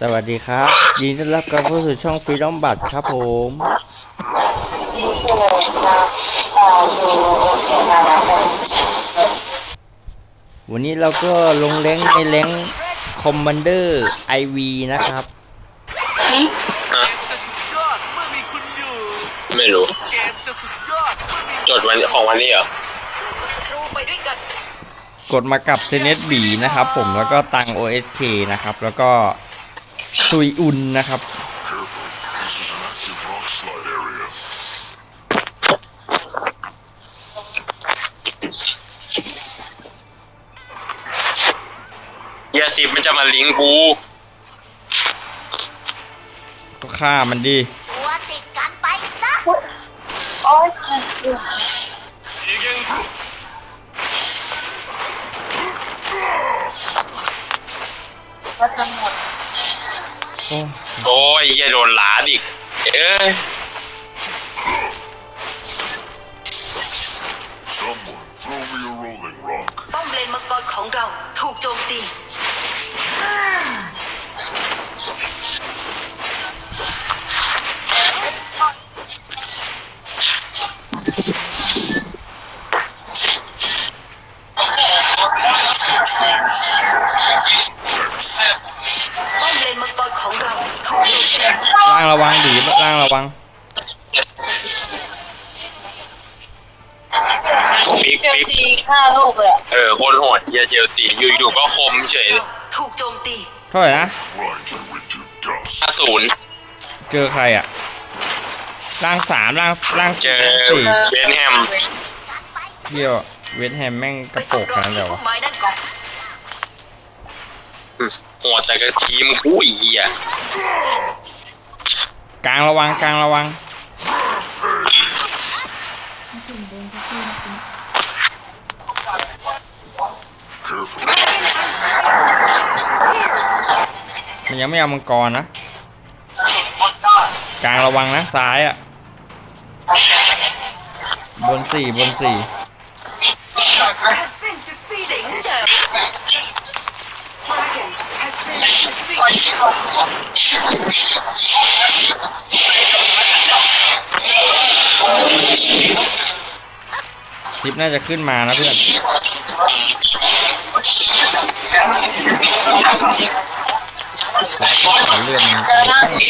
สวัสดีครับ ยินดีต้อนรับกลับเข้าสู่ช่องฟรีดอมบัตครับผมวันนี้เราก็ลงแรงในแรงคอมมานเดอร์ไอวีนะครับเกมจะสุดยอดเมื่อมีคุณอยู่ไม่รู้เกมจะสุดยอดเมื่อมีจดวันของวันนี้เหรอศัตรูไปด้วยกันกดมากับเซเนตบีนะครับผมแล้วก็ตัง OSK นะครับ แล้วก็ ซุยอุนนะครับ This is an active rock slide area. ยาสิบมันจะมาลิงก์กูก็ฆ่ามันดีตัวติดกันไปซะอีก นหลาดอีก เอ้ย Someone throw me a rolling rock. ป้อมเลนมังกรของเราถูกโจมตีป้อ ล่างระวังดีล่างระวังปิ๊กเชลปิ๊กซีฆ่าลูกเลยอะเออโคตรโหดเยาเชลซีอยู่ๆก็คมเฉยถูกโจมตีเท่าไหร่นะ Grind you into dust. ห้าศูนย์เจอใครอะล่างสามล่างล่างเจสี่อล่างสี่เบนแฮมเที่ยวเวทแฮมแม่งกไประโปส่งกรขอยนาดที่เดียวพุ่วะมไม้นั่นก่อนโหดแต่กับทีมกูอีกอะ กลางระวังกลางระวัง มันยังไม่เอามังกรนะ กลางระวังนะซ้ายอะ บนสี่บนสี่ ซิปน่าจะขึ้นมานะเพื่อนขอเลือดมันเจอหน้าสี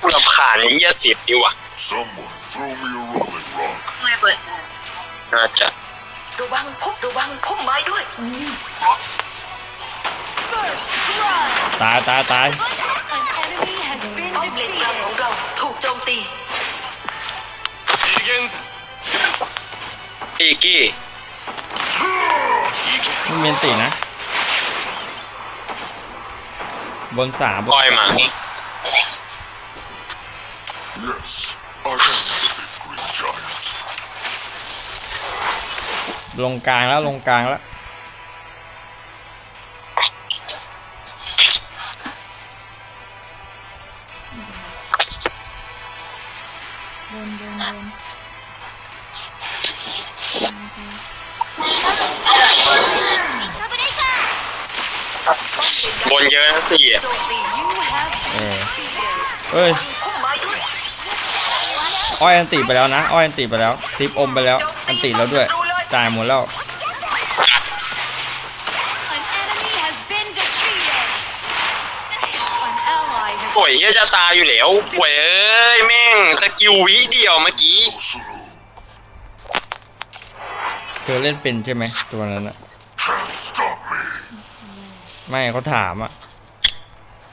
กูรำคาญไอ้เหี้ยสิบดีว่ะ Someone throw me a rolling rock. ไม่เปิดน่าจะระวังพุ่มระวังพุ่มไม้ด้วย ตายตายตายป้อมเลนกลางของเราถูกโจมตี อีกยังอีกกี้ไม่เมนตีนะ บนสามบปล่อยหมา Yes, I am the big green giant. ลงกลางแล้วลงกลางแล้วบน เยอะนะสี่อะโจมตีเออเอ้ยพุ่มไม้ด้วยอ้อยอันติไปแล้วนะอ้อยอันติไปแล้วซิปอมไปแล้วอันติแล้วด้วยจ่ายหมดแล้ว An enemy has been defeated. An ally has ป่วยเหี้ยจะตายอยู่แล้วป่วยเอ้ยแม่งสกิลวิเดียวเมื่อกี้ Sulu เธอเล่นเป็นใช่ไหมตัวนั้นอะ can't stop me. ไม่เขาถามอะ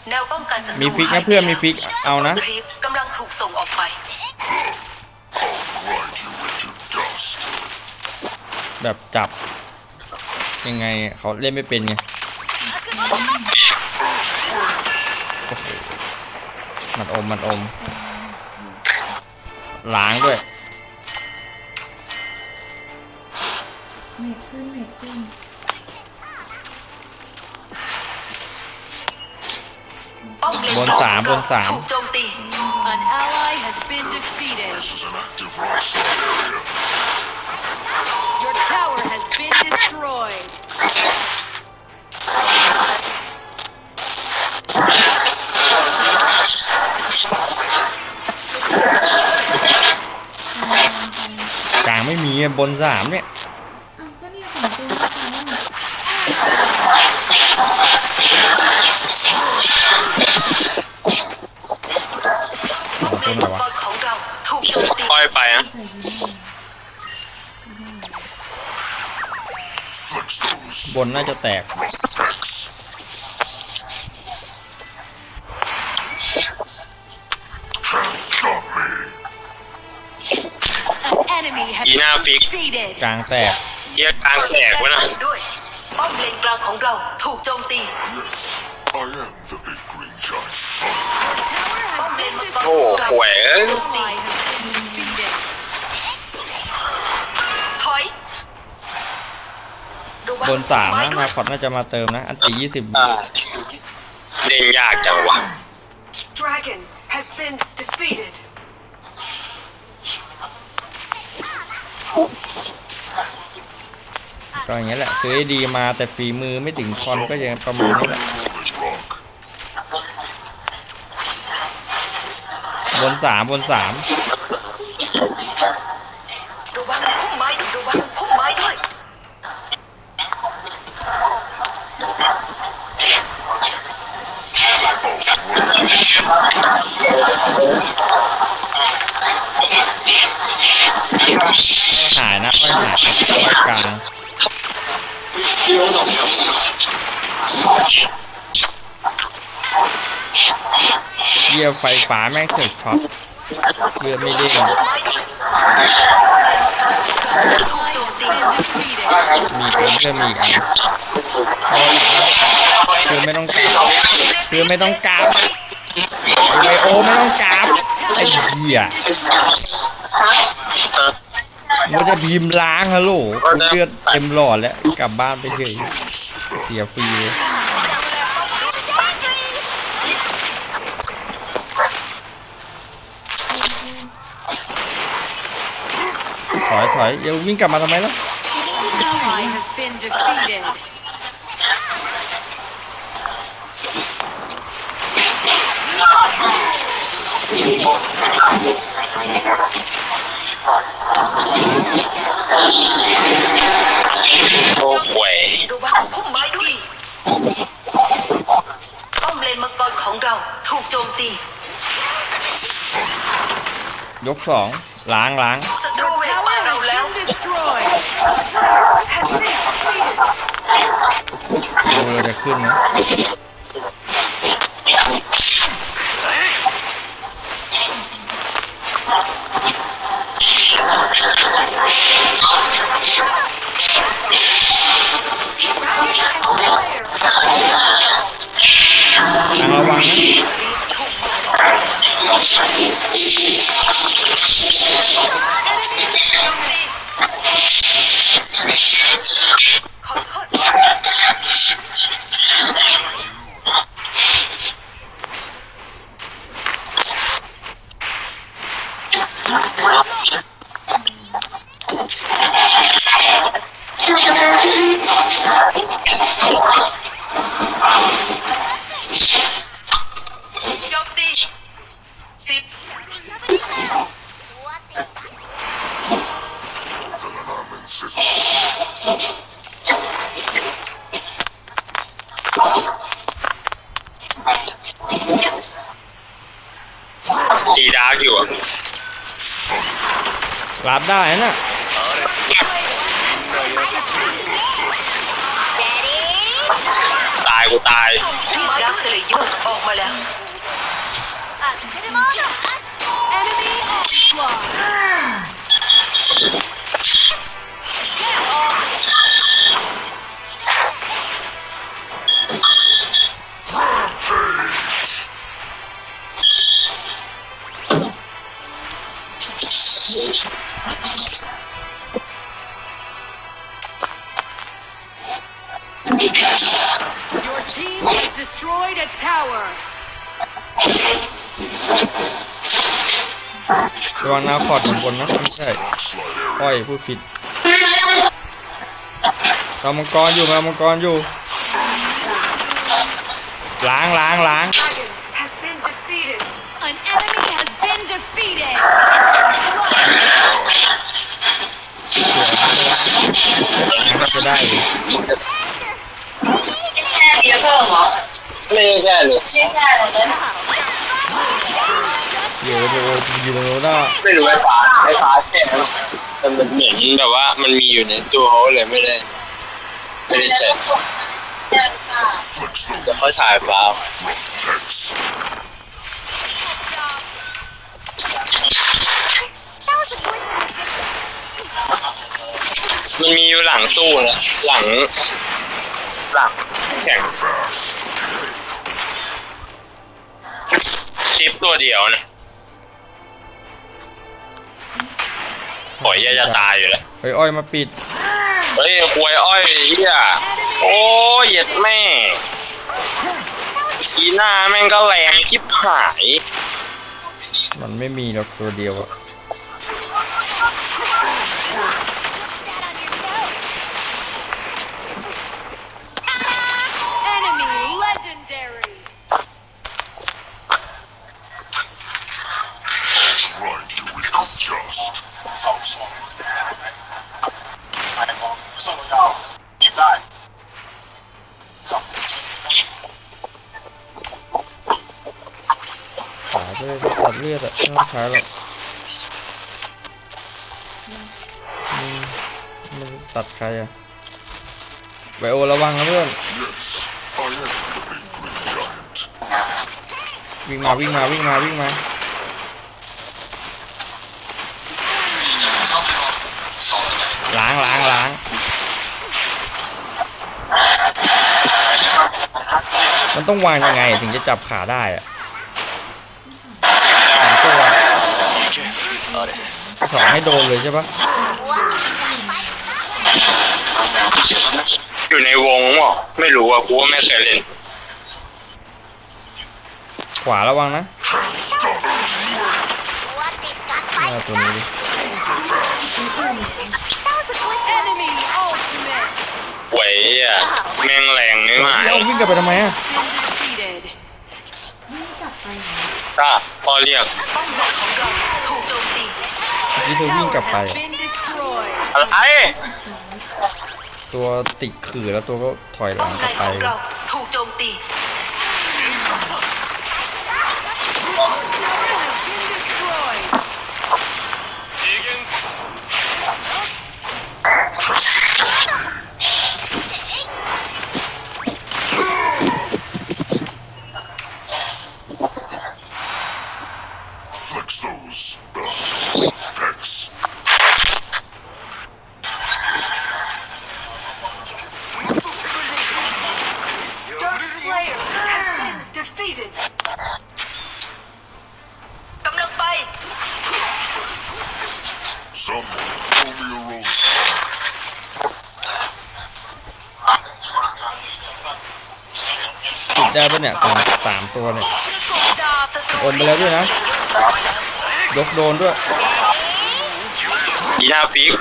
แนวป้องกันศัตรูมีฟิกนะเพื่อนมีฟิกเอานะครีปกำลังถูกส่งออกไป I'll grind you into dust. แบบจับ ยังไงอะเขาเล่นไม่เป็นไงโอ้โหมันอมมันอมล้างด้วยป้อมเลนบนกลา นสามบนสาม ถูกโจมตี An ally has been defeated. This is an active right side area. Your tower has been destroyed. กลางไม่มีอะบนสามเนี่ย บนน่าจะแตก Attacks. Can't stop me. An enemy has อีหน้า been ฟิก defeated. กลางแตก เฮียกลางแตกวะนะ ด้วยป้อมเลนกลางของเราถูกโจมตี Yes, I am the big green giant. Tower ป้อ has มเลน been มังกรโอ้ของเราหวยเอ้ย destroyed. Ally has been defeated. ถ บนสามไนะมาคอตน่าจะมาเติมนะ อันตียี่สิบเล่นยากจังวะ Dragon has been defeated ก็อย่างเงี้ยแหละซื้อให้ดีมาแต่ฝีมือไม่ถึงคอนก็ยังประมาณนี้แหละ Rock. บนสามบนสาม ไม่หายนะไม่หายไม่กลางเยี่ยไฟฟ้าแม่งเกิดช็อตเลือดไม่เด้งถูกโจมตี Been defeated. มีอีกอันเพื่อมีอีกอันเพื่อไม่ต้องกราเพื่อไม่ต้องกรา ไอโอไม่ต้องกราบไอ้เหี้ยมันจะพิมพ์ล้างฮัลโหลกูเลือดเต็มหลอดแล้วกลับบ้านไปเฉยเสียฟรีเลยถอยถอยเดี๋ยววิ่งกลับมาทำไมล่ะ Ally has been defeated. โอ้หวยระวังพุ่มไม้ด้วยป้อมเลนมังกรของเราถูกโจมตียกสองล้างล้างศัตรูเห็น Tower ป่าเรา has แล้ว been destroyed. has been defeated ดูเราจะขึ้นนะ ระวังนะ ได้นะตายกูตายดักสเลเยอร์ออกมาแล้ว วังนาคอร์ดอยู่บนนะไม่ใช่ Slide area. อ้อยพูดผิดเรามังกรอยู่เรามังกรอยู่ ล้างล้างล้าง Dragon has been defeated An enemy has been defeated. เสียล้างล้างก็จะได้อยู่แค่เดียวเพิ่มเหรอไม่ได้แค่เลยใช่ใช่ เลยนะเดี๋ยวโดนยิงโนหน้าไม่รู้ไอ้ฟ้าไอ้ฟ้าแค่มันเหมือนแบบว่ามันมีอยู่ในตัวเขาเลยไม่ได้ไม่ได้ใช้ Flex เดี๋ยว those เขาถ่ายฟ้ามันมีอยู่หลังตู้นะหลัง หลังแข่งชิปตัวเดียวนะ ปล่อยยาจะตายอยู่แล้วเฮ้ยอ้อยมาปิด เฮ้ยควยอ้อยเฮียโอ้ยเหย็ดแม่อีหน้าแม่งก็แรงชิบหาย มันไม่มีหรอกตัวเดียวอะ Enemy legendary. Grind you into dust. สองสองหมายของส่งยาวหยิบได้สอง ขาไปเลยตัดเลือดอะไม่ต้องใช้หรอกมมันตัดใครอะไบโอระวังนะเพื่อน วิ่งมาวิ่งมาวิ่งมาวิ่งมาล้างล้างล้างมันต้องวางยังไงถึงจะจับขาได้อะ สองให้โดนเลยใช่ปะอยู่ในวงวะไม่รู้อะกูว่าไม่เคยเล่น ขวาระวังนะเอาตัวนี้ดิ Enemy ultimate. หวยอะแม่งแรงนี่หมายเอาวิ่งกลับไปทำไมอะ Been defeated. วิ่งกลับไปไหนถ้าพ่อเรียกป้อมในของเราถูกโจมตี เมื่อกี้เธอวิ่ง Tower กลับไป has been destroyed. อะไร ตัวติดขื่อแล้วตัวก็ถอยหป้ลัอมงในกลับขไป องเราถูกโจมตี Been destroyed. Flex those uh, Hex. Dark Slayer has been defeated กำลังไป Someone throw me a roll. ติดได้ปะเนี่ยสองสามตัวเนี่ยดาศัตรูโอนไปแล้วด้วยนะ ยกโดนด้วยอีหน้าฟิก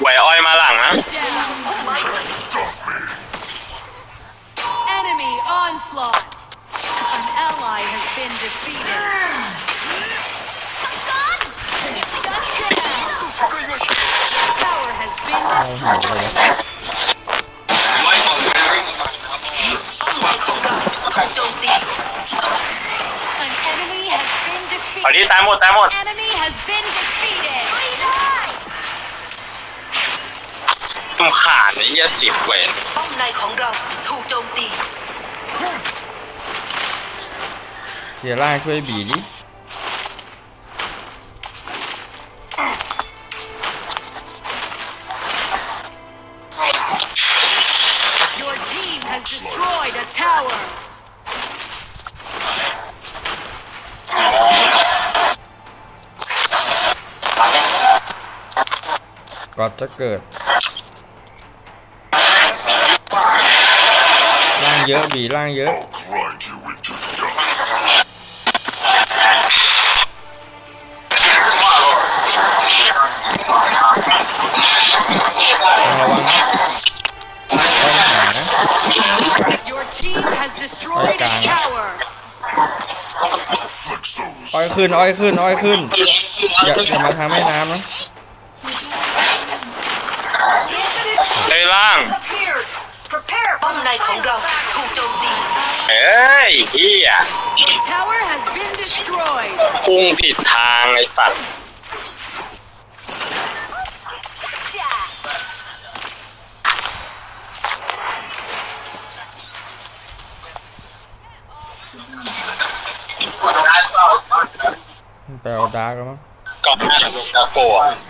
ไหวอ้อยมาหลังนะ Enemy onslaught. An ally has been defeated. หาย destroyed. เลยถูกโจมตี An enemy has been เอาที่ defeated. ตายหมดตายหมด Enemy has been defeated. ตุ่มขาดไอ้เหี้ยสิบเวนป้อมในของเราถูกโจมตีเทียร่าช่วยบีดิ ก่อนจะเกิดล่างเยอะบีล่างเยอะ I'll grind you into dust. ต้องระวังนะต้องหานะ Your team has destroyed a Okay. tower. Flex those. อ้อยขึ้นอ้อยขึ้นอ้อยขึ้นอย่าอย่ามาทางแม่น้ำนะ เลยล่าง Disappeared. Prepare ป้อมในของเราถูกโจมตีเอ้ยเฮีย Tower has been destroyed. พุ่งผิดทางไอ้สัตว์ไปเอาดาร์กแล้วมั้ง ก่อนหน้าทำกาโกะ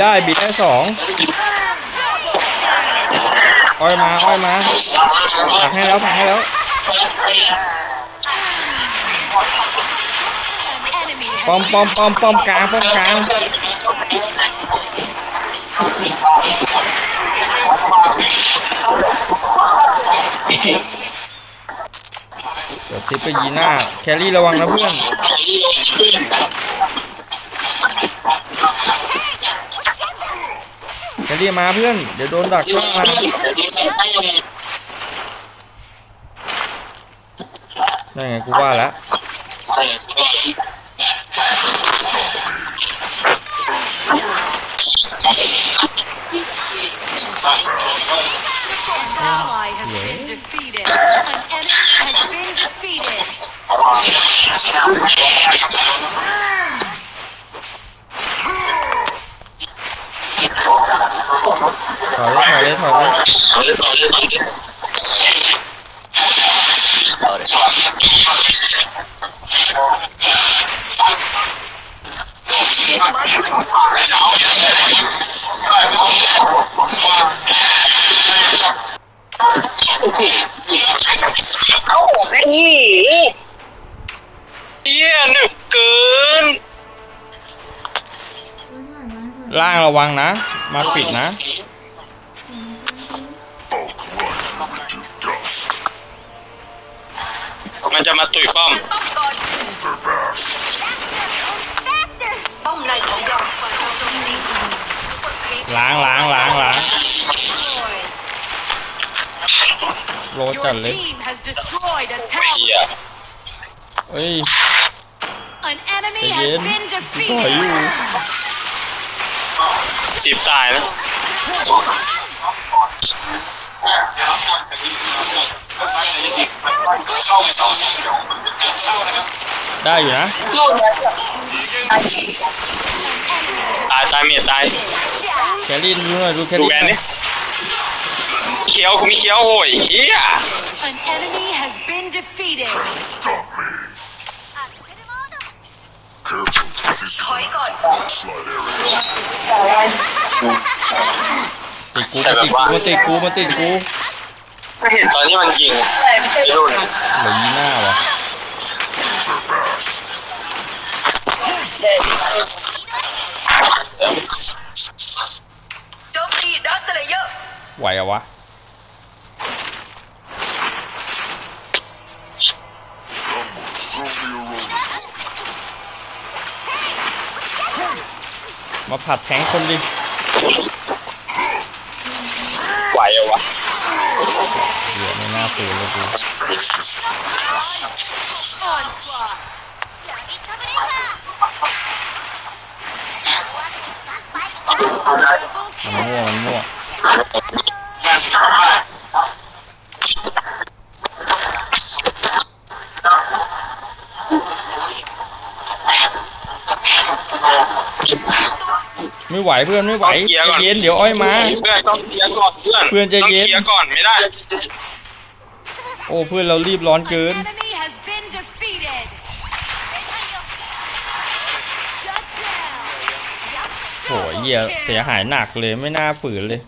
ได้บีได้สองอ้อยมาอ้อยมาผักให้แล้วผักให้แล้วป้อมป้อมป้อมป้อมกลางป้อมกลางเดี๋ยวซิปไปยีหน้า แครี่ระวังนะเพื่อน จะรีบมาเพื่อน เดี๋ยวโดนดักฆ่านะนั่นไงกูว่าแล้ว ถอยเลยถอยเลยถอยเลยเอ้าแม่งนี่เฮียหนึบเกินเฮ้ยถ่ายมาให้ก่อนล่างระวังนะ มาปิดนะ มันจะมาตุยป้อม Their bass. ป้อมในของเราถูกโจมตีซุปเปอร์ครีปล้างล้างล้างล้างโล Your จัดเลย team has destroyed a เฮีย tower. เอ้ย An enemy ใจ has เย็น been ถอยอยู่ defeated. จีบตายนะ ได้อยู่นะ ตายตายเมียตายแครี่ดูหน่อยดูแคดูรี่แวนหน่นี่อยเขียวกูมีเขียวโอ้ยเฮีย An enemy has been defeated. Stop me. Careful. This ถอยก่อน slide area. ติดกูมาติดกูมาติดกูมาติดกูไม่เห็นตอนที่มันยิงไอ้รุ่นเหลือยีหน้าวะ Their bass. โจมตีดักสเลเยอร์ไหวอะวะ Someone throw me a roller. มาผัดแทงคนดิ ไหวอะวะ เห ลือไม่น่าฝืนเลยกู Onslaught. มันมั่วมันมั่วตไม่ไหวเพื่อนไม่ไหวต้องเคลียร์ก่อน ใจเย็นเดี๋ยวอ้อยมา เพื่อนต้องเคลียร์ก่อนเพื่อนเพื่อนใจเย็น ต้องเคลียร์ก่อนไม่ได้ โอ้เพื่อนเรารีบร้อนเกิน An enemy has been defeated. Shut down. โอ้ยเหี้ยเสียหายหนักเลยไม่น่าฝืนเลย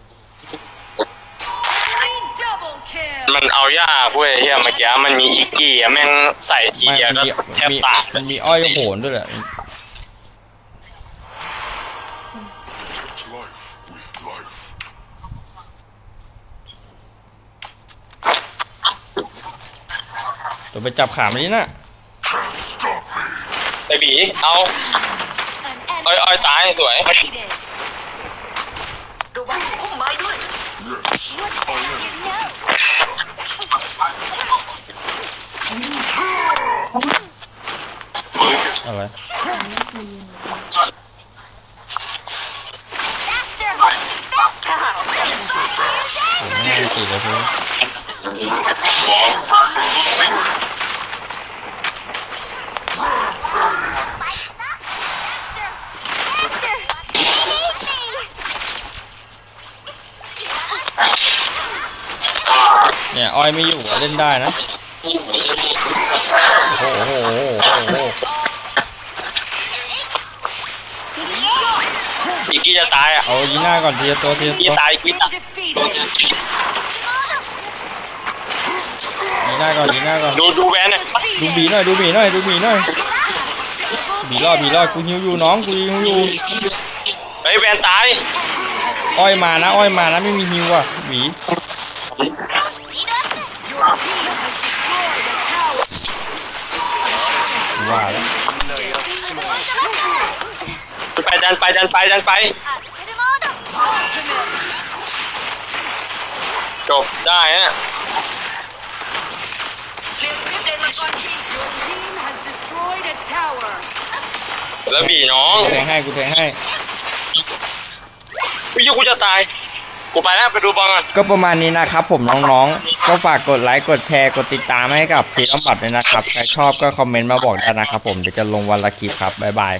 Enemy double kill. มันเอายากเว้ยเฮียเมื่อกี้มันมีอีกกี้อะแม่งใส่ทีไม่เดียวมันก็มีแทบมีตายมันมีอ้อยโหนด้วยแหละ ตัวไปจับขามันนี่นะ Can't stop me. ไอ้บีเอา An อ้อยอ้อย enemy ตายสวย defeated. ระวังพุ่มไม้ด้วย Yes, I am. อะไรถ้าหากโอ้ไม่น่าติดเลยเพื่อน เนี่ยอ้อยไม่อยู่อะเล่นได้นะ โอ้โหโอ้โหโอ้โหโอ้โหอีกกี้จะตายอะ เอายีหน้าก่อนทีละตัวทีละกี้ตัวตายอีกกี้ Been ตาย defeated. ยี หน้าก่อนยีหน้าก่อนดูดูแวนเนี่ยดูบีหน่อยดูบีหน่อยดูบีหน่อยบีรอดบีรอดกูหิวอยู่น้องกูหิวอยู่เฮ้ยแวนตายอ้อยมานะอ้อยมานะไม่มีหิวอะบี Your team has destroyed a tower. ว่าแล้วไปดันไปดันไปดันไป Ultimate. จบได้ฮะ เรียกรีบเดินมาก่อนที่ Your team has destroyed a tower. แล้วบีน้องกูแทงให้กูแทงให้วิยุกูจะตาย กูไปแล้วไปดูบอลก่อนก็ประมาณนี้นะครับผมน้องๆ ก็ฝากกดไลค์กดแชร์กดติดตามให้กับฟีน้ำบัตรด้วยนะครับ ใครชอบก็คอมเมนต์มาบอกได้นะครับผมเดี๋ยวจะลงวันละคลิปครับบ๊ายบาย